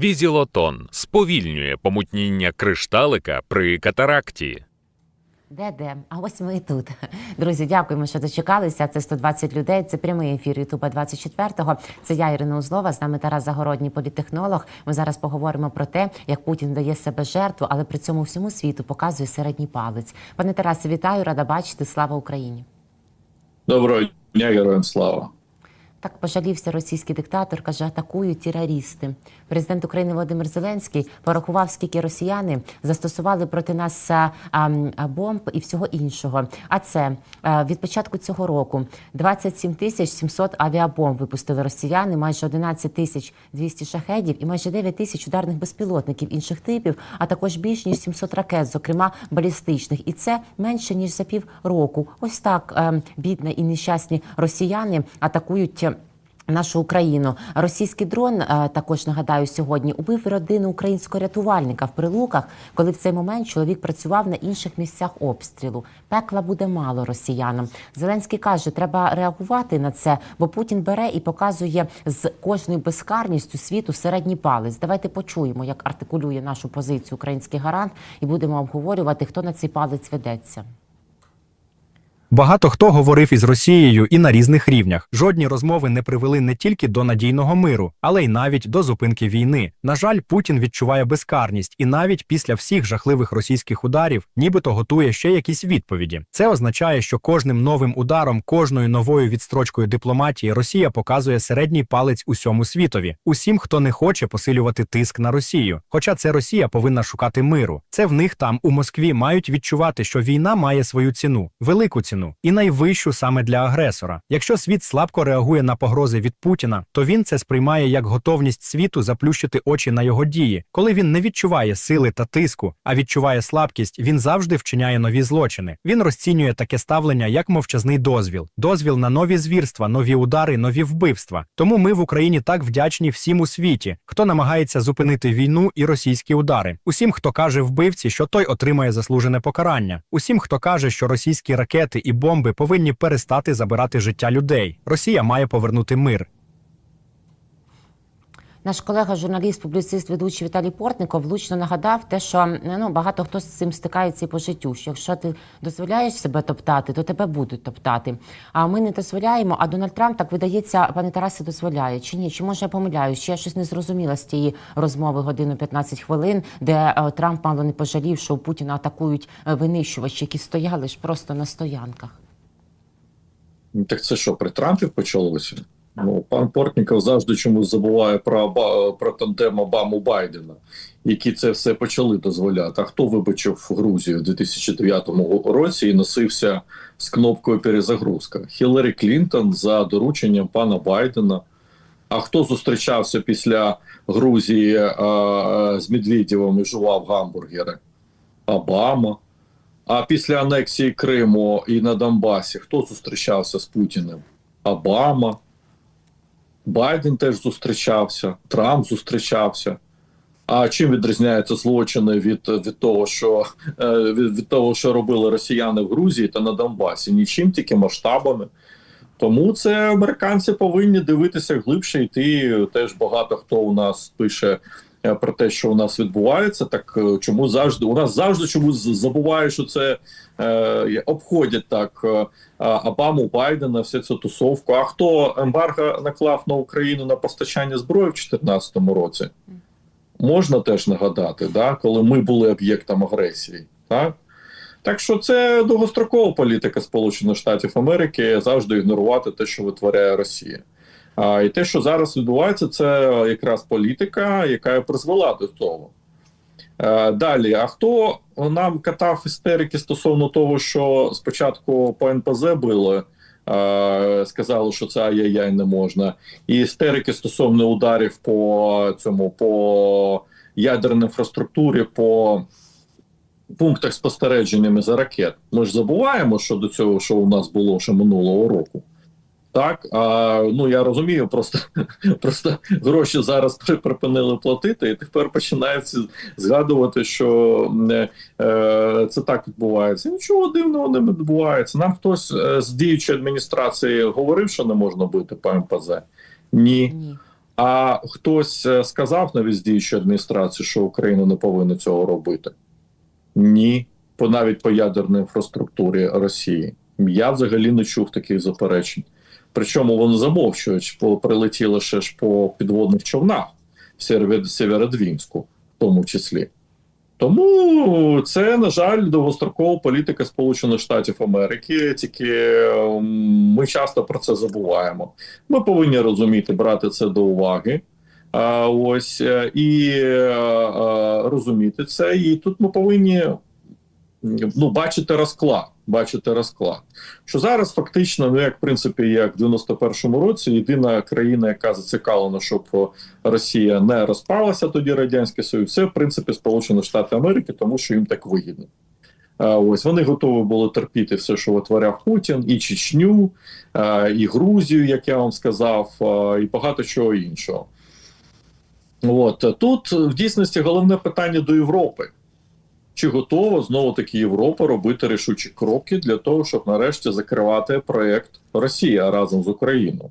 Візілотон сповільнює помутніння кришталика при катаракті. Де де? А ось ми і тут. Друзі, дякуємо, що дочекалися. Це 120 людей. Це прямий ефір Ютуба 24-го. Це я, Ірина Узлова. З нами Тарас Загородній, політтехнолог. Ми зараз поговоримо про те, як Путін дає себе жертву, але при цьому всьому світу показує середній палець. Пане Тарасе, вітаю, рада бачити. Слава Україні! Доброго дня, героям слава. Так пожалівся російський диктатор, каже, атакують терористи. Президент України Володимир Зеленський порахував, скільки росіяни застосували проти нас а, бомб і всього іншого. А це а, від початку цього року 27 тисяч 700 авіабомб випустили росіяни, майже 11 тисяч 200 шахедів і майже 9 тисяч ударних безпілотників інших типів, а також більш ніж 700 ракет, зокрема балістичних. І це менше ніж за пів року. Ось так е, бідні і нещасні росіяни атакують. Нашу Україну російський дрон е, також нагадаю сьогодні убив родину українського рятувальника в прилуках, коли в цей момент чоловік працював на інших місцях обстрілу. Пекла буде мало росіянам. Зеленський каже, треба реагувати на це, бо Путін бере і показує з кожною безкарністю світу середній палець. Давайте почуємо, як артикулює нашу позицію український гарант, і будемо обговорювати, хто на цей палець ведеться. Багато хто говорив із Росією і на різних рівнях. Жодні розмови не привели не тільки до надійного миру, але й навіть до зупинки війни. На жаль, Путін відчуває безкарність і навіть після всіх жахливих російських ударів, нібито готує ще якісь відповіді. Це означає, що кожним новим ударом, кожною новою відстрочкою дипломатії Росія показує середній палець усьому світові, усім, хто не хоче посилювати тиск на Росію. Хоча це Росія повинна шукати миру. Це в них там у Москві мають відчувати, що війна має свою ціну, велику ціну і найвищу саме для агресора. Якщо світ слабко реагує на погрози від Путіна, то він це сприймає як готовність світу заплющити очі на його дії. Коли він не відчуває сили та тиску, а відчуває слабкість, він завжди вчиняє нові злочини. Він розцінює таке ставлення як мовчазний дозвіл, дозвіл на нові звірства, нові удари, нові вбивства. Тому ми в Україні так вдячні всім у світі, хто намагається зупинити війну і російські удари. Усім, хто каже вбивці, що той отримає заслужене покарання. Усім, хто каже, що російські ракети і бомби повинні перестати забирати життя людей. Росія має повернути мир. Наш колега, журналіст, публіцист, ведучий Віталій Портников влучно нагадав те, що ну багато хто з цим стикається і по життю. Що якщо ти дозволяєш себе топтати, то тебе будуть топтати. А ми не дозволяємо. А Дональд Трамп так видається, пане Тарасе, дозволяє чи ні? Чи може я помиляюсь? Чи я щось не зрозуміла з тієї розмови годину 15 хвилин, де е, Трамп мало не пожалів, що у Путіна атакують е, винищувачі, які стояли ж просто на стоянках. Так це що, при Трампі почалося? Ну, пан Портніков завжди чомусь забуває про, про тандем Обаму Байдена, які це все почали дозволяти. А хто вибачив Грузію у 2009 році і носився з кнопкою перезагрузка? Хіларі Клінтон за дорученням пана Байдена. А хто зустрічався після Грузії а, з Медведєвим і жував гамбургери? Обама. А після анексії Криму і на Донбасі хто зустрічався з Путіним? Обама. Байден теж зустрічався, Трамп зустрічався. А чим відрізняються злочини від, від того, що е, від, від того, що робили росіяни в Грузії та на Донбасі? Нічим, тільки масштабами. Тому це американці повинні дивитися глибше йти. Теж багато хто у нас пише про те, що у нас відбувається. Так е, чому завжди у нас завжди чомусь забуває, що це е, обходять так е, Обаму, Байдена, всю цю тусовку. А хто ембарго наклав на Україну на постачання зброї в 2014 році? Можна теж нагадати, да, коли ми були об'єктом агресії. Так? Так що це довгострокова політика Сполучених Штатів Америки завжди ігнорувати те, що витворяє Росія. А і те, що зараз відбувається, це якраз політика, яка призвела до того. Е, Далі, а хто нам катав істерики стосовно того, що спочатку по НПЗ били, е, сказали, що це ай-яй-яй не можна, і істерики стосовно ударів по цьому по ядерній інфраструктурі, по пунктах спостереженнями за ракет. Ми ж забуваємо, що до цього, що у нас було ще минулого року. Так, а ну я розумію, просто просто гроші зараз припинили платити, і тепер починається згадувати, що е, е, це так відбувається. Нічого дивного не відбувається. Нам хтось е, з діючої адміністрації говорив, що не можна бити по МПЗ? Ні. Ні. А хтось е, сказав навіть з діючої адміністрації, що Україна не повинна цього робити? Ні, по навіть по ядерній інфраструктурі Росії. Я взагалі не чув таких заперечень. Причому вони замовчують, бо прилетіли ще ж по підводних човнах в Сєвєродвінську, в тому числі. Тому це, на жаль, довгострокова політика Сполучених Штатів Америки. Тільки ем, ми часто про це забуваємо. Ми повинні розуміти, брати це до уваги. А, ось е, і е, е, розуміти це. І тут ми повинні ну, бачити розклад. Бачити розклад. Що зараз фактично, ну як в принципі, як в 91-му році, єдина країна, яка зацікавлена, щоб Росія не розпалася, тоді радянський Союз, це в принципі Сполучені Штати Америки, тому що їм так вигідно. Ось вони готові були терпіти все, що витворяв Путін, і Чечню, і Грузію, як я вам сказав, і багато чого іншого. От тут в дійсності головне питання до Європи. Чи готова знову таки Європа робити рішучі кроки для того, щоб нарешті закривати проект Росія разом з Україною?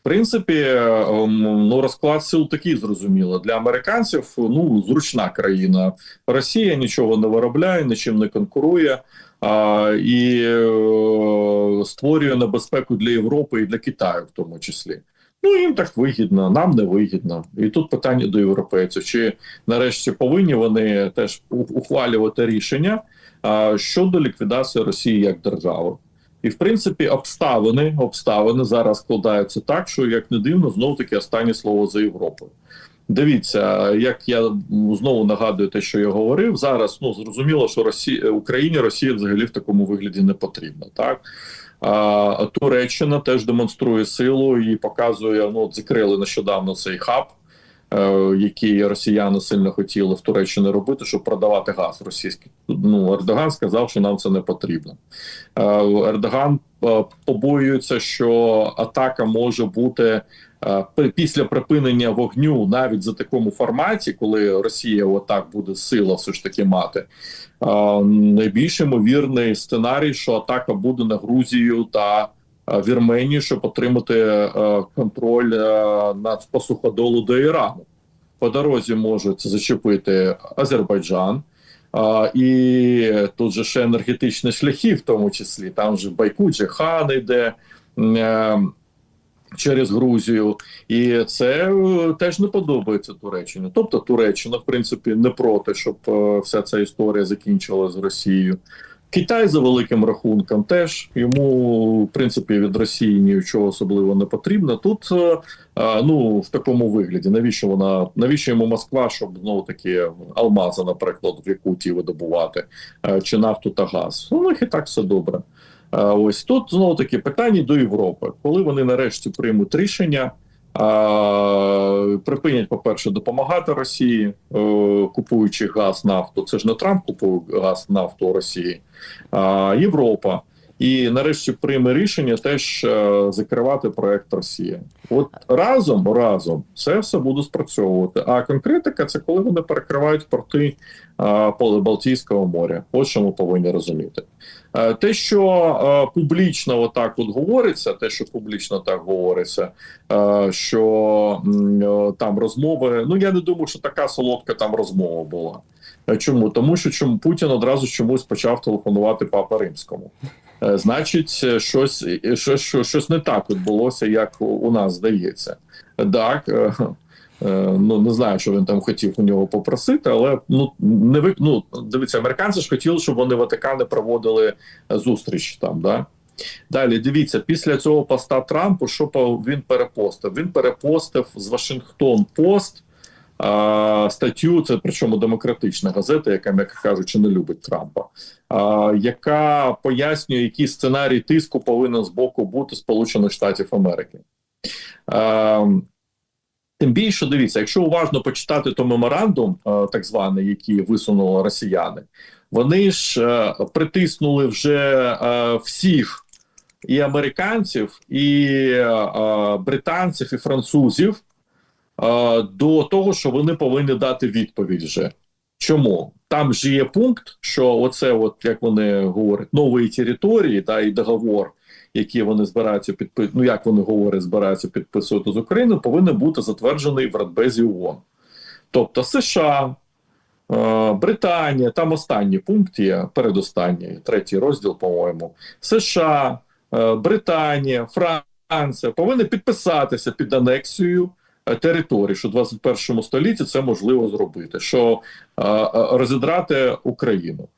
В принципі, ем, ну розклад сил такий зрозуміло. Для американців ну зручна країна. Росія нічого не виробляє, нічим не конкурує а, і е, створює небезпеку для Європи і для Китаю, в тому числі. Ну їм так вигідно, нам не вигідно. І тут питання до європейців: чи нарешті повинні вони теж ухвалювати рішення щодо ліквідації Росії як держави? І в принципі, обставини обставини зараз складаються так, що як не дивно, знов таки останнє слово за Європою. Дивіться, як я знову нагадую те, що я говорив зараз. Ну зрозуміло, що Росія Україні Росія взагалі в такому вигляді не потрібна. Так Туреччина теж демонструє силу і показує. Ну, закрили нещодавно цей хаб, е, який росіяни сильно хотіли в Туреччині робити, щоб продавати газ російський. Ну Ердоган сказав, що нам це не потрібно. Е, Ердоган е, побоюється, що атака може бути після припинення вогню, навіть за такому форматі, коли Росія отак буде сила все ж таки мати. Найбільш ймовірний сценарій, що атака буде на Грузію та Вірменію, щоб отримати е, контроль е, над по суходолу до Ірану. По дорозі можуть зачепити Азербайджан. А, і тут же ще енергетичні шляхи, в тому числі. Там же Байку, Джехан йде е, через Грузію, і це е, теж не подобається Туреччині. Тобто Туреччина, в принципі, не проти, щоб е, вся ця історія закінчилася з Росією. Китай за великим рахунком теж йому в принципі від Росії нічого особливо не потрібно. Тут е, ну в такому вигляді. Навіщо вона навіщо йому Москва, щоб знову таки алмази, наприклад, в Якутії видобувати чи нафту та газ? У них і так все добре. Ось тут знову таки питання до Європи, коли вони нарешті приймуть рішення. Припинять, по-перше, допомагати Росії, е, купуючи газ, нафту. Це ж не Трамп купує газ, нафту Росії, а Європа. І нарешті прийме рішення теж е, закривати проект Росія. От разом разом це все буде спрацьовувати. А конкретика це коли вони перекривають порти е, Балтійського моря. Ось що ми повинні розуміти. Е, Те, що е, публічно отак от говориться, те, що публічно так говориться, е, що там розмови. Ну я не думаю, що така солодка там розмова була. Чому? Тому що чому Путін одразу чомусь почав телефонувати Папа Римському. Значить, щось, щось, щось, не так відбулося, як у- нас здається. Так, ну не знаю, що він там хотів у нього попросити, але ну не ви ну дивіться, американці ж хотіли, щоб вони Ватикани проводили е, зустріч там. Да? Далі дивіться, після цього поста Трампу, що він перепостив? Він перепостив з Вашингтон Пост а, статтю, це причому демократична газета, яка, м'яко кажучи, не любить Трампа, а, яка пояснює, який сценарій тиску повинен з боку бути Сполучених Штатів Америки. А, Тим більше дивіться, якщо уважно почитати то меморандум, е, так званий, який висунули росіяни, вони ж е, притиснули вже е, всіх і американців, і британців, і французів до того, що вони повинні дати відповідь вже. Чому? Там ж є пункт, що оце, от як вони говорять, нової території та і договор, які вони збираються підписувати, ну як вони говорять, збираються підписувати з Україною, повинен бути затверджений в Радбезі ООН. Тобто США, е, Британія, там останній пункт є, передостанній, третій розділ, по-моєму. США, е, Британія, Франція повинні підписатися під анексією е, територій, що в 21 столітті це можливо зробити, що розідрати Україну.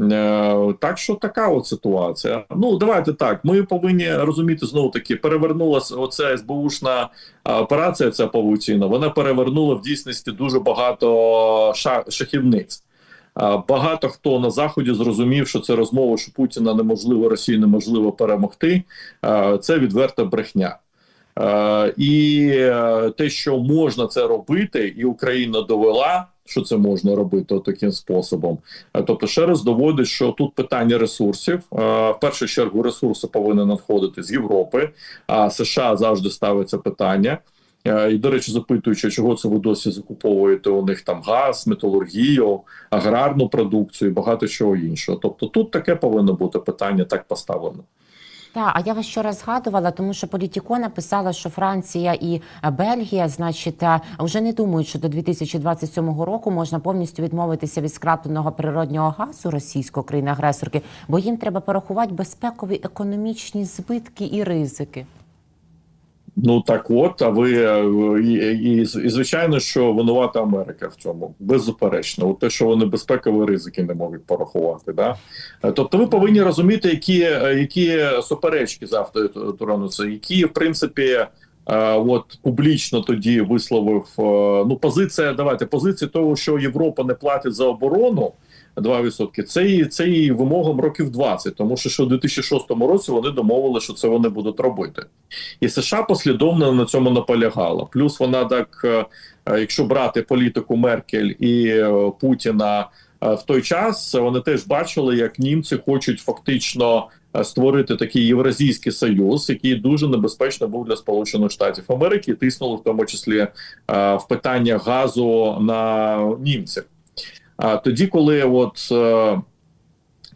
Е, Так що така от ситуація. Ну давайте так. Ми повинні розуміти знову таки, перевернулася оця СБУшна е, операція. Ця павутіна. Вона перевернула в дійсності дуже багато шахівниць. Е, Багато хто на заході зрозумів, що це розмова, що Путіна неможливо Росії неможливо перемогти. Це відверта брехня. І те, що можна це робити, і Україна довела, що це можна робити таким способом. Е, Тобто, ще раз доводить, що тут питання ресурсів. Е, В першу чергу ресурси повинні надходити з Європи, а США завжди ставиться питання. Е, І, до речі, запитуючи, чого це ви досі закуповуєте у них там газ, металургію, аграрну продукцію, багато чого іншого. Тобто, тут таке повинно бути питання так поставлено. Так, а я вас вчора згадувала, тому що Політіко написала, що Франція і е, Бельгія, значить, е, вже не думають, що до 2027 року можна повністю відмовитися від скрапленого природнього газу російської країни-агресорки, бо їм треба порахувати безпекові економічні збитки і ризики. Ну так от, а ви е, і, і, і звичайно, що винувата Америка в цьому беззаперечно. Те, що вони безпекові ризики не можуть порахувати. Да? Е, Тобто, ви повинні розуміти, які, е, які суперечки завтра турануться, які в принципі. От публічно тоді висловив ну позиція. Давайте позиція того, що Європа не платить за оборону 2%, це її це її вимогам років 20, тому що ще у 2006 році вони домовили, що це вони будуть робити. І США послідовно на цьому наполягала. Плюс вона так, е, е, якщо брати політику Меркель і е, Путіна в той час, вони теж бачили, як німці хочуть фактично створити такий євразійський союз, який дуже небезпечно був для Сполучених Штатів Америки, і тиснули в тому числі в питання газу на німців. А тоді, коли от е,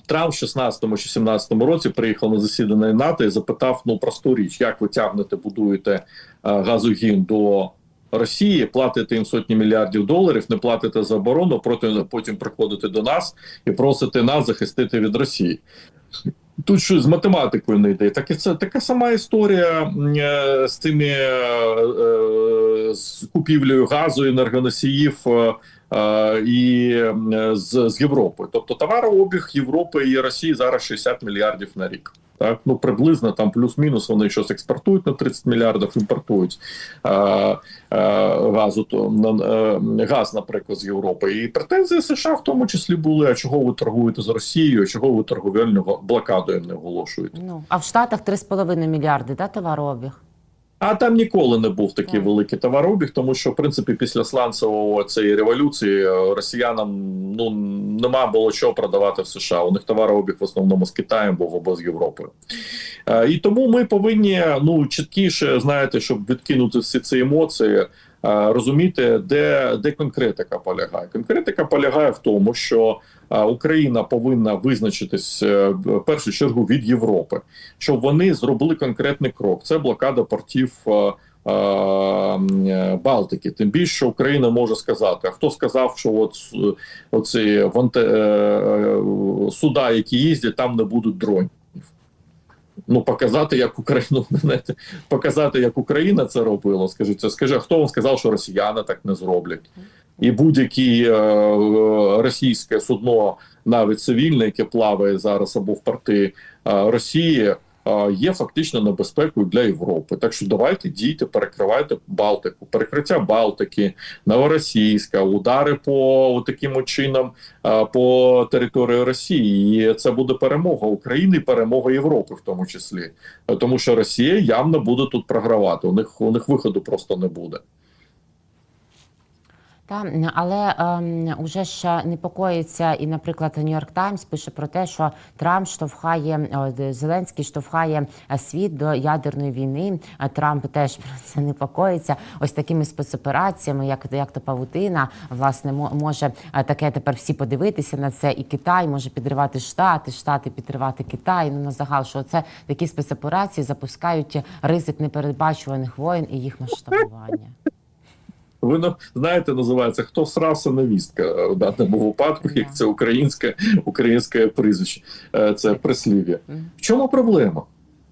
Трамп в 16-му чи 17-му році приїхав на засідання НАТО і запитав ну просту річ, як ви тягнете, будуєте е, газогін до Росії, платите їм сотні мільярдів доларів, не платите за оборону, проти потім приходите до нас і просите нас захистити від Росії. Тут щось з математикою не йде. Так і це така сама історія е, з тими е, з купівлею газу, енергоносіїв і е, з, з Європою. Тобто товарообіг Європи і Росії зараз 60 мільярдів на рік. Так, ну приблизно там плюс-мінус вони щось експортують на 30 мільярдів, імпортують е, е, газу то на газ, наприклад, з Європи. І претензії США в тому числі були: а чого ви торгуєте з Росією, а чого ви торговельну блокаду їм не оголошуєте? Ну а в Штатах 3,5 мільярди, да, товарообіг? А там ніколи не був такий Так. великий товарообіг, тому що в принципі після сланцевого цієї революції е, росіянам ну нема було чого продавати в США. У них товарообіг в основному з Китаєм був або з Європою. Е, І тому ми повинні ну чіткіше знаєте, щоб відкинути всі ці емоції. Е, Розуміти, де, де конкретика полягає. Конкретика полягає в тому, що е, Україна повинна визначитись е, в першу чергу від Європи, щоб вони зробили конкретний крок. Це блокада портів Балтики. Тим більше Україна може сказати. А хто сказав, що от оці ванте, суда, які їздять, там не будуть дронів. Ну, показати, як Україну показати, як Україна це робила. Це скажи, хто вам сказав, що росіяни так не зроблять? І будь-яке е, е, російське судно, навіть цивільне, яке плаває зараз або в порти е, Росії, є фактично небезпекою для Європи. Так що давайте дійте, перекривайте Балтику, перекриття Балтики, Новоросійська, удари по таким чином по території Росії. І це буде перемога України, перемога Європи, в тому числі, тому що Росія явно буде тут програвати. У них у них виходу просто не буде. Та але ем, уже ж непокоїться, і, наприклад, Нью-Йорк Таймс пише про те, що Трамп штовхає Зеленський штовхає е, світ до ядерної війни. А Трамп теж про це непокоїться. Ось такими спецопераціями, як, як то павутина, власне, мо- може е, таке тепер всі подивитися на це. І Китай може підривати Штати, Штати підривати Китай. Ну на загал, що це такі спецоперації запускають ризик непередбачуваних воєн і їх масштабування. Ви знаєте, називається хто срався невістка е, в даному випадку, як це українське українське прізвище, е, це прислів'я. В чому проблема?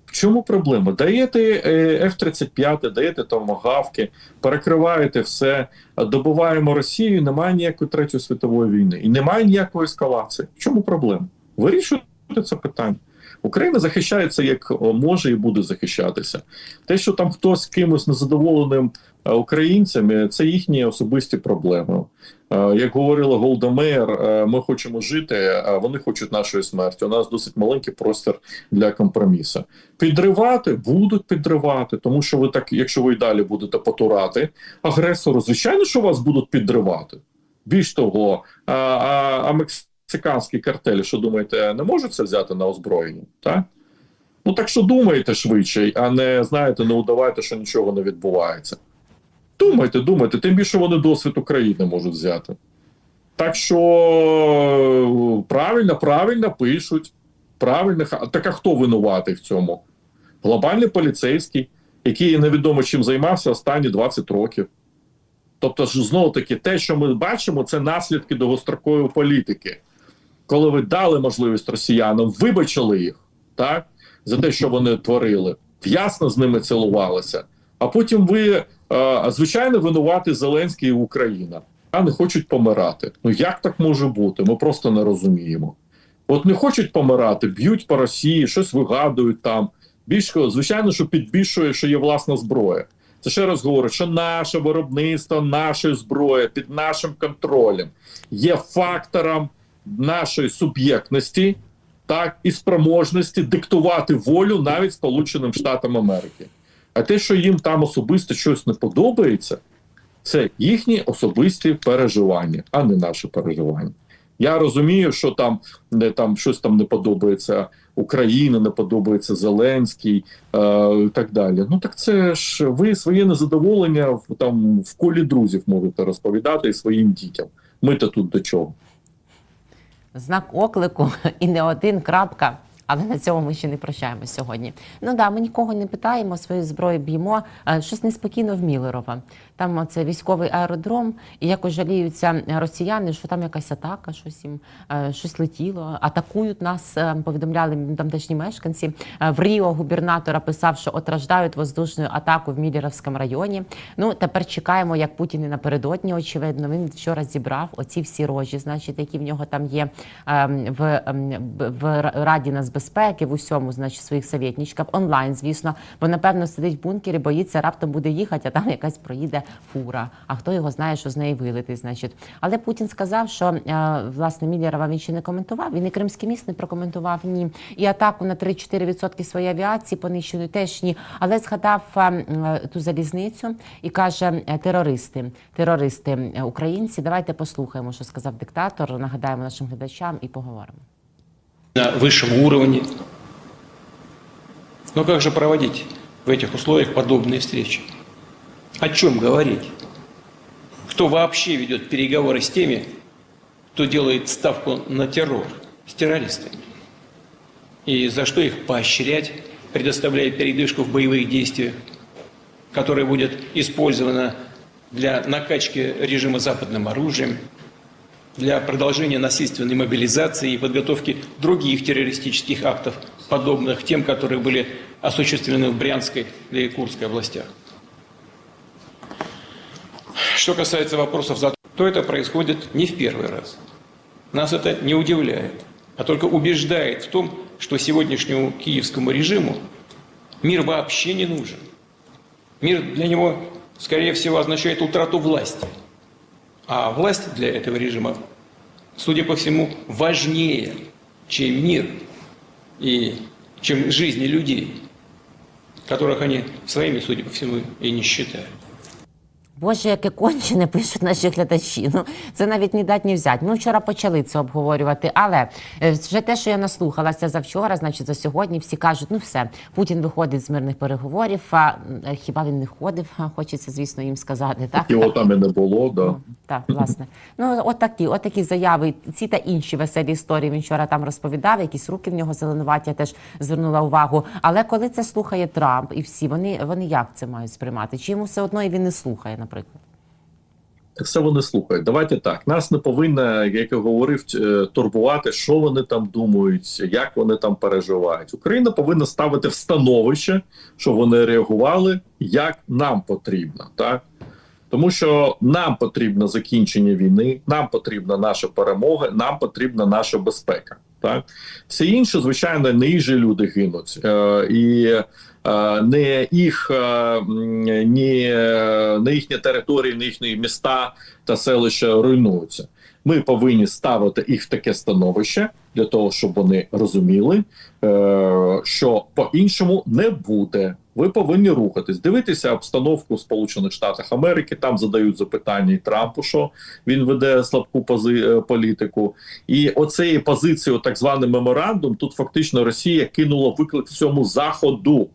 В чому проблема? Даєте е, F-35, даєте томагавки, перекриваєте все, добуваємо Росію, немає ніякої третьої світової війни і немає ніякої ескалації. В чому проблема? Вирішуйте це питання. Україна захищається як може і буде захищатися. Те, що там хтось з кимось незадоволеним е, українцями, це їхні особисті проблеми. Е, Як говорила Голда Меєр, е, ми хочемо жити, а вони хочуть нашої смерті. У нас досить маленький простір для компромісу. Підривати будуть підривати, тому що ви так, якщо ви й далі будете потурати агресору, звичайно, що вас будуть підривати. Більш того, а, а, а мексиканські картелі, що думаєте, не можуть це взяти на озброєння? Так? Ну так що думайте швидше, а не знаєте, не удавайте, що нічого не відбувається. Думайте, думайте, тим більше вони досвід України можуть взяти. Так що правильно, правильно пишуть. Правильно, так а хто винуватий в цьому? Глобальний поліцейський, який невідомо чим займався останні 20 років. Тобто, знову таки, те, що ми бачимо, це наслідки довгострокової політики. Коли ви дали можливість росіянам, вибачили їх так, за те, що вони творили, ясно з ними цілувалися. А потім ви, е, звичайно, винувати Зеленський і Україна, а не хочуть помирати. Ну як так може бути? Ми просто не розуміємо. От не хочуть помирати, б'ють по Росії, щось вигадують там. Більш звичайно, що підбільшує, що є власна зброя. Це ще раз говорю, що наше виробництво нашої зброї під нашим контролем є фактором нашої суб'єктності, так і спроможності диктувати волю навіть Сполученим Штатам Америки. А те, що їм там особисто щось не подобається, це їхні особисті переживання, а не наші переживання. Я розумію, що там не там щось там не подобається Україні, не подобається Зеленський е, і так далі. Ну так це ж ви своє незадоволення в там в колі друзів можете розповідати і своїм дітям. Ми то тут до чого? Знак оклику і не один крапка. Але на цьому ми ще не прощаємось сьогодні. Ну да, ми нікого не питаємо, свою зброю б'ємо. Е, Щось неспокійно в Мілерова. Там це військовий аеродром, і якось жаліються росіяни, що там якась атака, щось їм е, щось летіло. Атакують нас, е, повідомляли тамтешні мешканці. Е, В Ріо губернатора писав, що отраждають воздушну атаку в Мілеровському районі. Ну тепер чекаємо, як Путін і напередодні. Очевидно, він вчора зібрав оці всі рожі, значить, які в нього там є ем, в, ем, в Раді нацбезпеки, в усьому, значить, своїх совєтнічків, онлайн, звісно, бо напевно сидить в бункері, боїться, раптом буде їхати, а там якась проїде фура. А хто його знає, що з неї вилетить, значить. Але Путін сказав, що е, власне Міллєрова він ще не коментував. Він і Кримський міст не прокоментував ні. І атаку на 3-4% своєї авіації понищеної теж ні. Але згадав е, м, ту залізницю і каже: е, терористи, терористи е, українці. Давайте послухаємо, що сказав диктатор. Нагадаємо нашим глядачам і поговоримо. на высшем уровне. Но как же проводить в этих условиях подобные встречи? О чем говорить? Кто вообще ведет переговоры с теми, кто делает ставку на террор, с террористами? И за что их поощрять, предоставляя передышку в боевых действиях, которая будет использована для накачки режима западным оружием, для продолжения насильственной мобилизации и подготовки других террористических актов, подобных тем, которые были осуществлены в Брянской и Курской областях. Что касается вопросов, то это происходит не в первый раз. Нас это не удивляет, а только убеждает в том, что сегодняшнему киевскому режиму мир вообще не нужен. Мир для него, скорее всего, означает утрату власти. А власть для этого режима, судя по всему, важнее, чем мир и чем жизни людей, которых они своими, судя по всему, и не считают. Боже, яке кончене пишуть наші глядачі. Ну це навіть ні дать, ні взять. Ми вчора почали це обговорювати, але е, вже те, що я наслухалася за вчора, значить за сьогодні, всі кажуть, ну все, Путін виходить з мирних переговорів. А е, хіба він не ходив? Хочеться, звісно, їм сказати. Так Його там і не було, да. Ну, так, власне. Ну, от такі, от такі заяви, ці та інші веселі історії він вчора там розповідав, якісь руки в нього зеленуваті, я теж звернула увагу. Але коли це слухає Трамп і всі, вони, вони як це мають сприймати? Чи йому все одно і він не слухає, наприклад? Так все вони слухають. Давайте так. Нас не повинно, як я говорив, е, турбувати, що вони там думають, як вони там переживають. Україна повинна ставити в становище, щоб вони реагували, як нам потрібно, так. Тому що нам потрібно закінчення війни, нам потрібна наша перемога, нам потрібна наша безпека. Так все інше, звичайно, не їжі люди гинуть, е, і не їх, е, ні, е, не їхні території, не їхні міста та селища руйнуються. Ми повинні ставити їх в таке становище для того, щоб вони розуміли, е, що по-іншому не буде. Ви повинні рухатись, дивитися обстановку в Сполучених Штатах Америки. Там задають запитання і Трампу, що він веде слабку пози е, політику. І оцеї позиції, так званий меморандум, тут фактично Росія кинула виклик всьому заходу.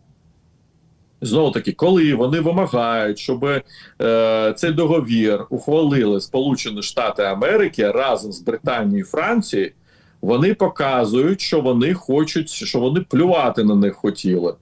Знову таки, коли вони вимагають, щоб е, цей договір ухвалили Сполучені Штати Америки разом з Британією і Францією, вони показують, що вони хочуть, що вони плювати на них хотіли.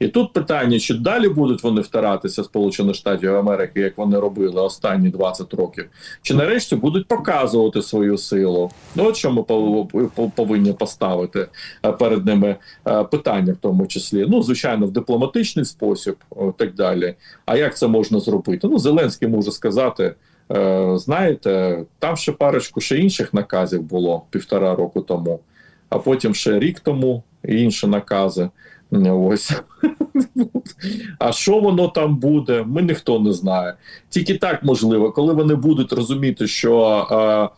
І тут питання: чи далі будуть вони втиратися Сполучених Штатів Америки, як вони робили останні 20 років, чи нарешті будуть показувати свою силу? Ну от що ми пов- пов- повинні поставити е, перед ними е, питання, в тому числі. Ну, звичайно, в дипломатичний спосіб, о, так далі. А як це можна зробити? Ну, Зеленський може сказати. е, Знаєте, там ще парочку ще інших наказів було півтора року тому, а потім ще рік тому інші накази. Ось. А що воно там буде, ми ніхто не знає. Тільки так можливо, коли вони будуть розуміти, що е,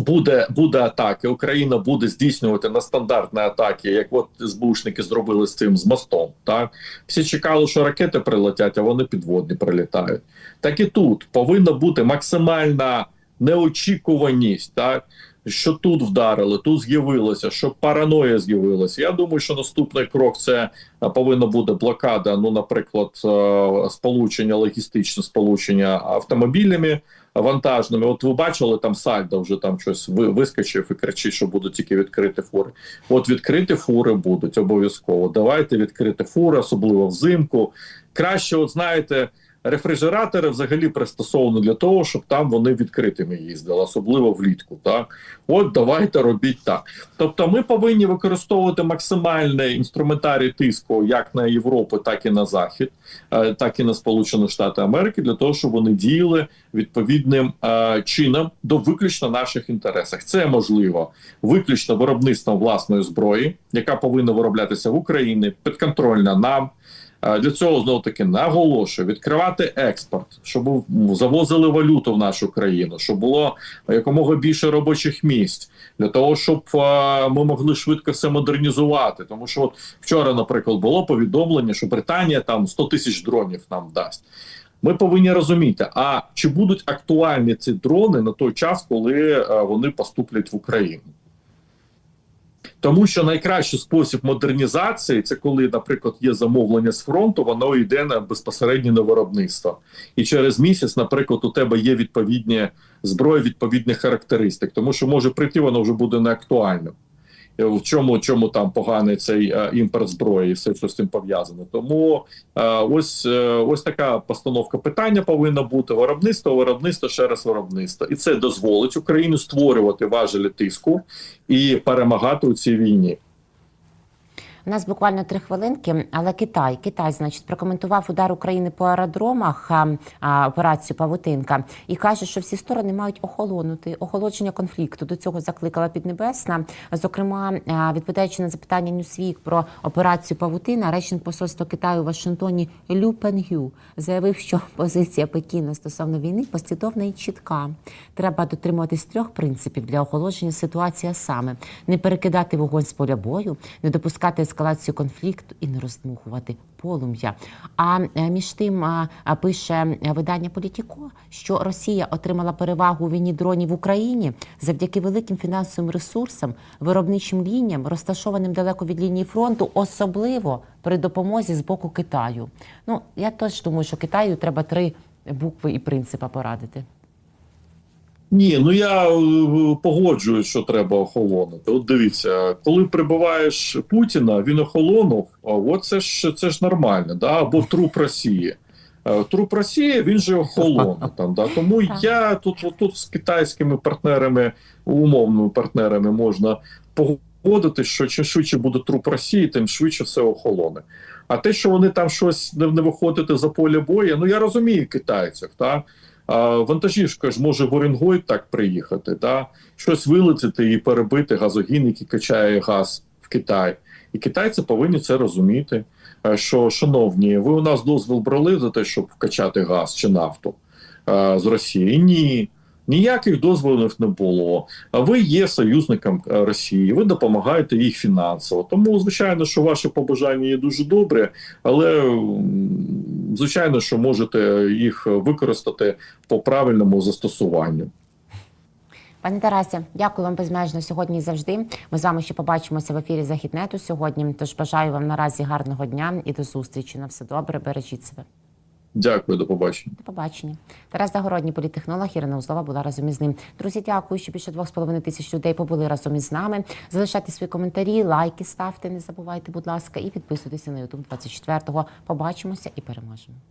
буде, буде атака, Україна буде здійснювати на стандартні атаки, як от СБУшники зробили з цим з мостом. Так всі чекали, що ракети прилетять, а вони підводні прилітають. Так і тут повинна бути максимальна неочікуваність, так що тут вдарили, тут з'явилося, що параноя з'явилася. Я думаю, що наступний крок це е, повинна бути блокада. Ну, наприклад, е, сполучення, логістичне сполучення автомобілями вантажними. От ви бачили там сальдо вже там щось вискочив і кричить, що будуть тільки відкриті фури. От відкриті фури будуть обов'язково. Давайте відкриті фури, особливо взимку. Краще, от знаєте. Рефрижератори взагалі пристосовані для того, щоб там вони відкритими їздили, особливо влітку. Так, от давайте робіть так. Тобто, ми повинні використовувати максимальний інструментарій тиску як на Європу, так і на Захід, е, так і на Сполучені Штати Америки, для того, щоб вони діяли відповідним е, чином до виключно наших інтересах. Це можливо виключно виробництвом власної зброї, яка повинна вироблятися в Україні, підконтрольна нам. Е, Для цього знову таки наголошую відкривати експорт, щоб завозили валюту в нашу країну, щоб було якомога більше робочих місць для того, щоб е, ми могли швидко все модернізувати. Тому що от вчора, наприклад, було повідомлення, що Британія там 100 тисяч дронів нам дасть. Ми повинні розуміти, а чи будуть актуальні ці дрони на той час, коли е, вони поступлять в Україну. Тому що найкращий спосіб модернізації це коли, наприклад, є замовлення з фронту, воно йде на безпосередньо на виробництво. І через місяць, наприклад, у тебе є відповідні зброї, відповідних характеристик, тому що може прийти, воно вже буде не актуальним. Е, В чому, чому там поганий цей е, імпорт зброї, і все, що з цим пов'язано. Тому е, ось е, ось така постановка питання повинна бути: виробництво, виробництво, ще раз виробництво, і це дозволить Україні створювати важелі тиску і перемагати у цій війні. У нас буквально три хвилинки, але Китай, Китай, значить, прокоментував удар України по аеродромах, операцію Павутинка, і каже, що всі сторони мають охолонути. Охолодження конфлікту до цього закликала Піднебесна. Зокрема, відповідаючи на запитання Ньюсвік про операцію Павутина, речник посольства Китаю у Вашингтоні Лю Пенгю заявив, що позиція Пекіна стосовно війни послідовна і чітка. Треба дотримуватись трьох принципів для охолодження ситуації, саме не перекидати вогонь з поля бою, не допускати ескалацію конфлікту і не роздмухувати полум'я. А е, між тим пише видання Політіко, що Росія отримала перевагу у війні дронів в Україні завдяки великим фінансовим ресурсам, виробничим лініям, розташованим далеко від лінії фронту, особливо при допомозі з боку Китаю. Ну я теж думаю, що Китаю треба три букви і принципа порадити. Ні, ну я е, погоджуюсь, що треба охолонути. От дивіться, коли прибиваєш Путіна, він охолонув. А от це ж це ж нормально, да? або труп Росії. Е, Труп Росії він же охолоне там. Да? Тому я тут, тут з китайськими партнерами, умовними партнерами можна погодити, що чим швидше буде труп Росії, тим швидше все охолоне. А те, що вони там щось не, виходити за поле бою, ну я розумію китайців, так. Вантажівка ж може в Оренгой так приїхати, да? щось вилетіти і перебити газогін, який качає газ в Китай. І китайці повинні це розуміти. Що, шановні, ви у нас дозвіл брали за те, щоб качати газ чи нафту з Росії? Ні. Ніяких дозволів не було. Ви є союзником е, Росії, ви допомагаєте їх фінансово. Тому, звичайно, що ваші побажання є дуже добрі, але звичайно, що можете їх використати по правильному застосуванню. Пане Тарасе, дякую вам безмежно сьогодні і завжди. Ми з вами ще побачимося в ефірі Західнету сьогодні. Тож бажаю вам наразі гарного дня і до зустрічі. На все добре, бережіть себе. Дякую, до побачення. До побачення. Тарас Загородній, політтехнолог Ірина Узлова була разом із ним. Друзі, дякую, що більше двох з половиною тисяч людей побули разом із нами. Залишайте свої коментарі, лайки ставте, не забувайте, будь ласка, і підписуйтеся на YouTube 24-го. Побачимося і переможемо.